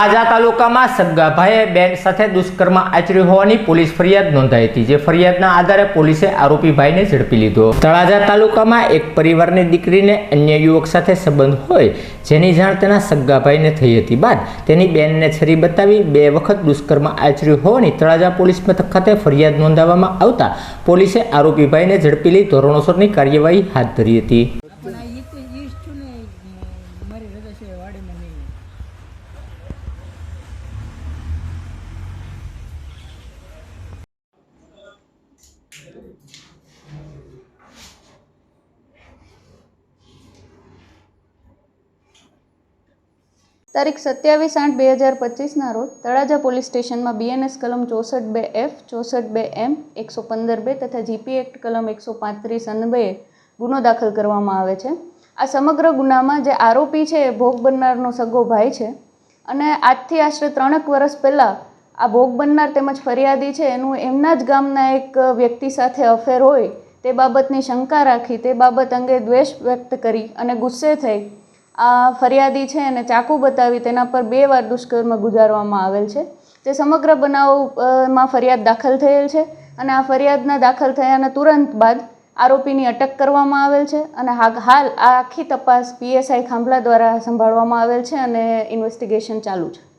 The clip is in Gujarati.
આજા તાલુકામાં સગ્ગાભાઈએ બેન સાથે દુષ્કર્મ આચર્યું હોવાની પોલીસ ફરિયાદ નોંધાઈ હતી, જે ફરિયાદના આધારે પોલીસે આરોપી ભાઈને ઝડપી લીધો. તળાજા તાલુકામાં એક પરિવારની દીકરીને અન્ય યુવક સાથે સંબંધ હોય, જેની જાણ તેના સગ્ગાભાઈને થઈ હતી બાદ તેની બેનને છરી બતાવી બે વખત દુષ્કર્મ આચર્યું હોવાની તળાજા પોલીસ મથક ખાતે ફરિયાદ નોંધાવવામાં આવતા પોલીસે આરોપી ભાઈને ઝડપી લઈ ધોરણોસરની કાર્યવાહી હાથ ધરી હતી પણ આ ઈ તો ઈ જ છું ને મ- મારી રજા છે વાડીમાં નહીં તારીખ સત્યાવીસ આઠ બે હજાર પચીસના રોજ તળાજા પોલીસ સ્ટેશનમાં બીએનએસ કલમ ચોસઠ બે એફ ચોસઠ બે એમ એકસો પંદર બે તથા જીપી એક્ટ કલમ એકસો પાંત્રીસ અન્વયે ગુનો દાખલ કરવામાં આવે છે. આ સમગ્ર ગુનામાં જે આરોપી છે એ ભોગ બનનારનો સગો ભાઈ છે અને આજથી આશરે ત્રણેક વર્ષ પહેલાં આ ભોગ બનનાર તેમજ ફરિયાદી છે એનું એમના જ ગામના એક વ્યક્તિ સાથે અફેર હોય તે બાબતની શંકા રાખી તે બાબત અંગે દ્વેષ વ્યક્ત કરી અને ગુસ્સે થઈ આ ફરિયાદી છે એને ચાકુ બતાવી તેના પર બે વાર દુષ્કર્મ ગુજારવામાં આવેલ છે. તે સમગ્ર બનાવમાં ફરિયાદ દાખલ થયેલ છે અને આ ફરિયાદના દાખલ થયાના તુરંત બાદ આરોપીની અટક કરવામાં આવેલ છે અને હાલ આ આખી તપાસ પીએસઆઈ ખાંભલા દ્વારા સંભાળવામાં આવેલ છે અને ઇન્વેસ્ટિગેશન ચાલુ છે.